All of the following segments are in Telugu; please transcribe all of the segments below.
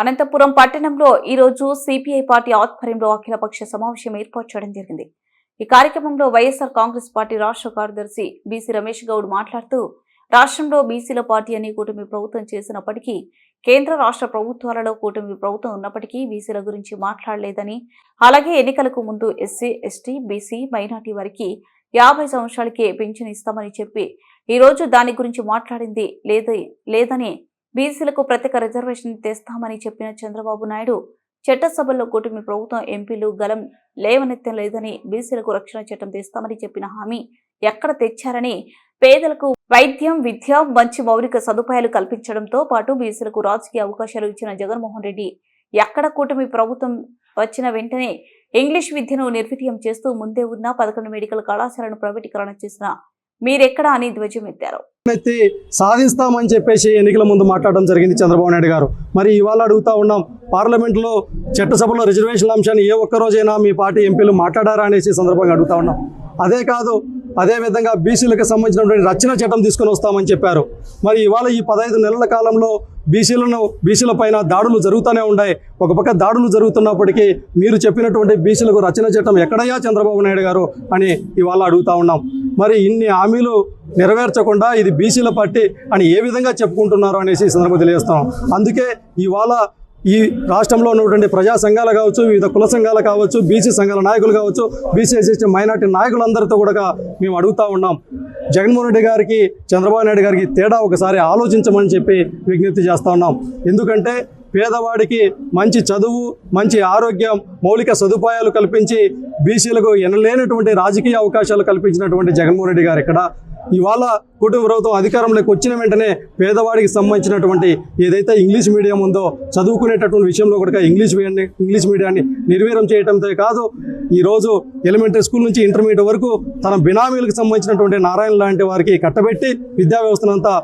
అనంతపురం పట్టణంలో ఈ రోజు సిపిఐ పార్టీ ఆధ్వర్యంలో అఖిలపక్ష సమావేశం ఏర్పాటు చేయడం జరిగింది. ఈ కార్యక్రమంలో వైఎస్ఆర్ కాంగ్రెస్ పార్టీ రాష్ట్ర కార్యదర్శి బీసీ రమేష్ గౌడ్ మాట్లాడుతూ రాష్ట్రంలో బీసీల పార్టీ అని కూటమి ప్రభుత్వం చేసినప్పటికీ కేంద్ర రాష్ట్ర ప్రభుత్వాలలో కూటమి ప్రభుత్వం ఉన్నప్పటికీ బీసీల గురించి మాట్లాడలేదని అలాగే ఎన్నికలకు ముందు ఎస్సీ ఎస్టీ బీసీ మైనార్టీ వారికి యాభై సంవత్సరాలకే పెన్షన్ ఇస్తామని చెప్పి ఈరోజు దాని గురించి మాట్లాడింది లేదని బీసీలకు ప్రత్యేక రిజర్వేషన్ తెస్తామని చెప్పిన చంద్రబాబు నాయుడు చట్టసభల్లో కూటమి ప్రభుత్వం ఎంపీలు గలం లేవనెత్తం లేదని బీసీలకు రక్షణ చట్టం తెస్తామని చెప్పిన హామీ ఎక్కడ తెచ్చారని పేదలకు వైద్యం విద్య మంచి మౌలిక సదుపాయాలు కల్పించడంతో పాటు బీసీలకు రాజకీయ అవకాశాలు ఇచ్చిన జగన్మోహన్ రెడ్డి ఎక్కడ కూటమి ప్రభుత్వం వచ్చిన వెంటనే ఇంగ్లీష్ విద్యను నిర్వీర్యం చేస్తూ ముందే ఉన్న పదకొండు మెడికల్ కళాశాలను ప్రైవేటీకరణ చేసిన మీరెక్కడా అని ధ్వజమెత్తారు ఎత్తి సాధిస్తామని చెప్పేసి ఎన్నికల ముందు మాట్లాడడం జరిగింది చంద్రబాబు నాయుడు గారు. మరి ఇవాళ అడుగుతా ఉన్నాం పార్లమెంట్లో చట్టసభలో రిజర్వేషన్ల అంశాన్ని ఏ ఒక్క రోజైనా మీ పార్టీ ఎంపీలు మాట్లాడారా అనేసి సందర్భంగా అడుగుతా ఉన్నాం. అదే కాదు అదే విధంగా బీసీలకు సంబంధించినటువంటి రచన చట్టం తీసుకొని వస్తామని చెప్పారు. మరి ఇవాళ ఈ పదహైదు నెలల కాలంలో బీసీలను బీసీల పైన దాడులు జరుగుతూనే ఉన్నాయి. ఒక పక్క దాడులు జరుగుతున్నప్పటికీ మీరు చెప్పినటువంటి బీసీలకు రచన చట్టం ఎక్కడయ్యా చంద్రబాబు నాయుడు గారు అని ఇవాళ అడుగుతా ఉన్నాం. మరి ఇన్ని హామీలు నెరవేర్చకుండా ఇది బీసీల పార్టీ అని ఏ విధంగా చెప్పుకుంటున్నారు అనేసి ఈ సందర్భంగా తెలియజేస్తాం అందుకే ఇవాళ ఈ రాష్ట్రంలో ఉన్నటువంటి ప్రజా సంఘాలు కావచ్చు వివిధ కుల సంఘాలు కావచ్చు బీసీ సంఘాల నాయకులు కావచ్చు బీసీ ఎస్సీ మైనార్టీ నాయకులందరితో కూడా మేము అడుగుతా ఉన్నాం. జగన్మోహన్ రెడ్డి గారికి చంద్రబాబు నాయుడు గారికి తేడా ఒకసారి ఆలోచించమని చెప్పి విజ్ఞప్తి చేస్తూ ఉన్నాం. ఎందుకంటే పేదవాడికి మంచి చదువు మంచి ఆరోగ్యం మౌలిక సదుపాయాలు కల్పించి బీసీలకు ఎనలేనటువంటి రాజకీయ అవకాశాలు కల్పించినటువంటి జగన్మోహన్ రెడ్డి గారు ఇక్కడ. ఇవాళ కుటుంబ ప్రభుత్వం అధికారంలోకి వచ్చిన వెంటనే పేదవాడికి సంబంధించినటువంటి ఏదైతే ఇంగ్లీష్ మీడియం ఉందో చదువుకునేటటువంటి విషయంలో కూడా ఇంగ్లీష్ మీడియాన్ని ఇంగ్లీష్ మీడియాన్ని నిర్వీర్యం చేయడంతో కాదు ఈరోజు ఎలిమెంటరీ స్కూల్ నుంచి ఇంటర్మీడియట్ వరకు తన బినామీలకు సంబంధించినటువంటి నారాయణ లాంటి వారికి కట్టబెట్టి విద్యా వ్యవస్థనంతా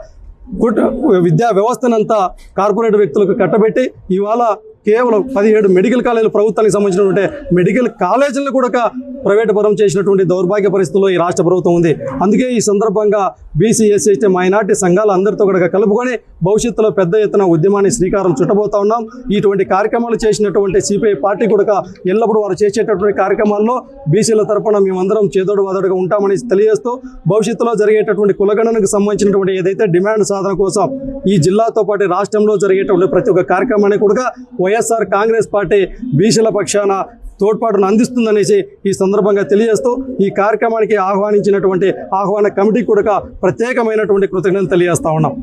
విద్యా వ్యవస్థనంతా కార్పొరేట్ వ్యక్తులకు కట్టబెట్టి ఇవాళ కేవలం పదిహేడు మెడికల్ కాలేజీలు ప్రభుత్వానికి సంబంధించినటువంటి మెడికల్ కాలేజీలను కూడా ప్రైవేట్ పరం చేసినటువంటి దౌర్భాగ్య పరిస్థితుల్లో ఈ రాష్ట్ర ప్రభుత్వం ఉంది. అందుకే ఈ సందర్భంగా బీసీ ఎస్సీ ఎస్టీ మైనార్టీ సంఘాలు అందరితో కూడా కలుపుకొని భవిష్యత్తులో పెద్ద ఎత్తున ఉద్యమాన్ని శ్రీకారం చుట్టబోతా ఉన్నాం. ఇటువంటి కార్యక్రమాలు చేసినటువంటి సిపిఐ పార్టీ కూడా ఎల్లప్పుడూ వారు చేసేటటువంటి కార్యక్రమాల్లో బీసీల తరపున మేమందరం చేదోడు వాదోడుగా ఉంటామని తెలియజేస్తూ భవిష్యత్తులో జరిగేటటువంటి కులగణనకు సంబంధించినటువంటి ఏదైతే డిమాండ్ సాధన కోసం ఈ జిల్లాతో పాటు రాష్ట్రంలో జరిగేటువంటి ప్రతి ఒక్క కార్యక్రమాన్ని కూడా వైఎస్ఆర్ కాంగ్రెస్ పార్టీ బీసీల పక్షాన తోడ్పాటును అందిస్తుందనేసి ఈ సందర్భంగా తెలియజేస్తూ ఈ కార్యక్రమానికి ఆహ్వానించినటువంటి ఆహ్వాన కమిటీ కూడా ప్రత్యేకమైనటువంటి కృతజ్ఞతలు తెలియజేస్తా ఉన్నాం.